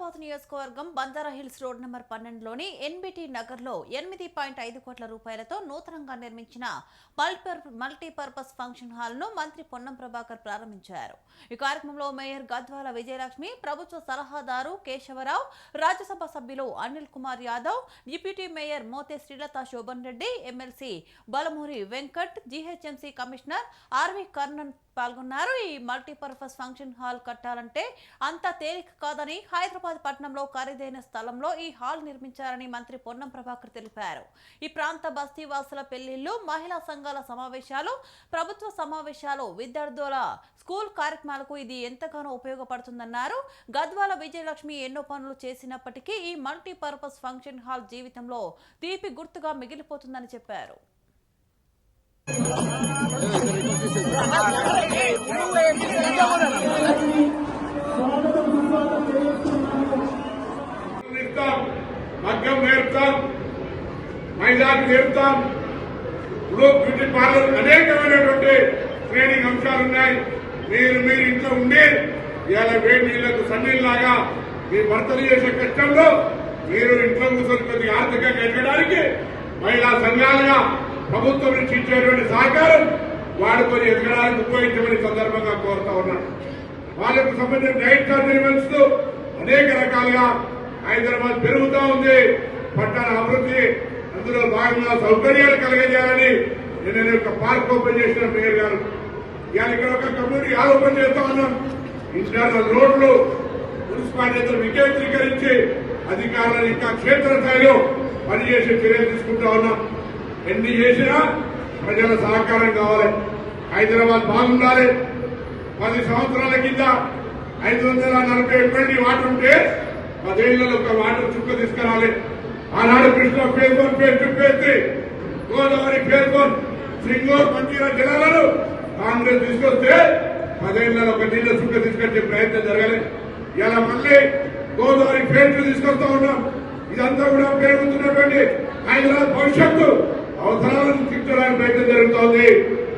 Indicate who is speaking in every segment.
Speaker 1: హైదరాబాద్ నియోజకవర్గం Banjara hills road number పన్నెండులోని NBT నగర్లో ఎనిమిది పాయింట్ ఐదు కోట్ల రూపాయలతో నూతనంగా నిర్మించిన మల్పర్ మల్టీపర్పస్ ఫంక్షన్ హాల్ను మంత్రి పొన్నం ప్రభాకర్ ప్రారంభించారు. ఈ కార్యక్రమంలో మేయర్ గద్వాల విజయలక్ష్మి ప్రభుత్వ సలహాదారు కేశవరావు రాజ్యసభ సభ్యులు Anil Kumar Yadav deputy mayor Mothe Srilatha Shobhan Reddy MLC Balmoori Venkat GHMC commissioner R V Karnan పాల్గొన్నారు. ఈ మల్టీపర్పస్ ఫంక్షన్ హాల్ కట్టాలంటే అంత తేలిక కాదని హైదరాబాద్ పట్టణంలో ఖరీదైన స్థలంలో ఈ హాల్ నిర్మించారని మంత్రి పొన్నం ప్రభాకర్ తెలిపారు. ఈ ప్రాంత బస్తీవాసుల పెళ్ళిళ్ళు మహిళా సంఘాల సమావేశాలు ప్రభుత్వ సమావేశాలు విద్యార్థుల స్కూల్ కార్యక్రమాలకు ఇది ఎంతగానో ఉపయోగపడుతుందన్నారు. గద్వాల విజయలక్ష్మి ఎన్నో పనులు చేసినప్పటికీ ఈ మల్టీపర్పస్ ఫంక్షన్ హాల్ జీవితంలో తీపి గుర్తుగా మిగిలిపోతుందని చెప్పారు.
Speaker 2: మైదాకు నేర్పుతాం ఇప్పుడు బ్యూటీ పార్లర్ అనేకమైనటువంటి ట్రైనింగ్ అంశాలు ఉన్నాయి. మీరు మీరు ఇంట్లో ఉండి ఇవాళ వేడి నీళ్ళకు సన్నీళ్ళలాగా మీ భర్తలు చేసే కష్టంలో మీరు ఇంట్లో కూర్చొని కొద్దిగా ఆర్థికంగా ఎదగడానికి మహిళా సంఘాలుగా ప్రభుత్వం నుంచి ఇచ్చేటువంటి సహకారం వాడుకొని ఎదగడానికి ఉపయోగించమని సందర్భంగా కోరుతా ఉన్నాను. వాళ్ళకు సంబంధించిన డైట్ ఛార్జ్ నిర్వహిస్తూ అనేక రకాలుగా హైదరాబాద్ పెరుగుతా ఉంది. పట్టణ అభివృద్ధి అందులో భాగంగా సౌకర్యాలు కలిగజేయాలని నేను ఒక పార్క్ ఓపెన్ చేసిన మేయర్ గారు. ఇవాళ ఇక్కడ ఒక కమ్యూనిటీ హాల్ ఓపెన్ చేస్తా ఉన్నాం. ఇంటర్నల్ రోడ్లు మున్సిపాలిటీలు వికేంద్రీకరించి అధికారులను ఇంకా క్షేత్రస్థాయిలో పనిచేసే చర్యలు తీసుకుంటా ఉన్నాం. ఎన్ని చేసినా ప్రజల సహకారం కావాలి. హైదరాబాద్ బాగుండాలి. పది సంవత్సరాల కింద ఐదు వందల నలభై ఎటువంటి వాటర్ ఉంటే పదేళ్ళలో ఒక వాటర్ చుక్క తీసుకురాలి ఆనాడు Krishna phase one phase two phase three. Godavari phase one. Singur మంచిగా జిల్లాలను కాంగ్రెస్ తీసుకొస్తే పదేళ్ళలో ఒక నీళ్ళ చుక్క తీసుకొచ్చే ప్రయత్నం జరగలేదు ఇలా మళ్ళీ గోదావరి పేర్లు తీసుకొస్తా ఉన్నాం. ఇదంతా కూడా పెరుగుతున్నటువంటి హైదరాబాద్ భవిష్యత్తు అవసరాలను తీర్చడానికి ప్రయత్నం జరుగుతోంది.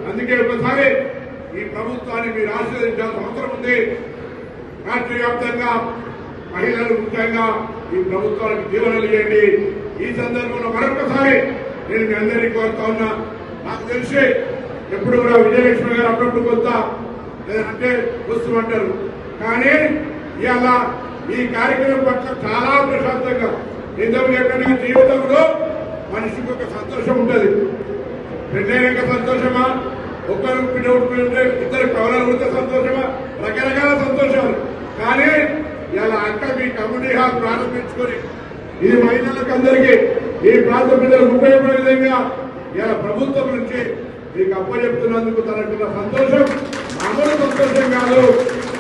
Speaker 2: అందుకే ఒకసారి ఈ ప్రభుత్వాన్ని మీరు ఆశీర్వదించాల్సిన అవసరం ఉంది. రాష్ట్ర వ్యాప్తంగా మహిళలు ముఖ్యంగా ఈ ప్రభుత్వానికి దీవెనలు చేయండి. ఈ సందర్భంలో మరొకసారి నేను మీ అందరినీ కోరుతా ఉన్నా. నాకు తెలిసి ఎప్పుడు కూడా విజయలక్ష్మి గారు అప్పుడప్పుడు కొంత అంటే వస్తుమంటారు కానీ ఇవాళ ఈ కార్యక్రమం పట్ల చాలా ప్రశాంతంగా నిజం లేకుండా జీవితంలో మనిషికి ఒక సంతోషం ఉంటుంది. పెళ్ళైనాక సంతోషమా? ఒకరు పిల్లలు ఇద్దరు కవలాలు ఉంటే సంతోషమా? రకరకాల సంతోషాలు కానీ ఇలా అక్క మీ కమ్యూనిటీ హాల్ ప్రారంభించుకొని ఈ మహిళలకు అందరికీ ఈ ప్రాంత ప్రజలకు ఉపయోగపడే విధంగా ఇలా ప్రభుత్వం నుంచి మీకు అప్పచెప్తున్నందుకు తనకున్న సంతోషం అందరూ సంతోషం కాదు.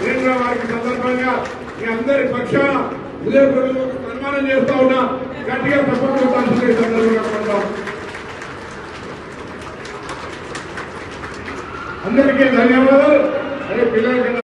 Speaker 2: నేను వారికి సందర్భంగా మీ అందరి పక్షాన హృదయపూర్వక సన్మానం చేస్తా ఉన్నా. గట్టిగా తప్పకుండా సందర్భంగా కోరుతాం అందరికీ ధన్యవాదాలు. అదే పిల్లలకి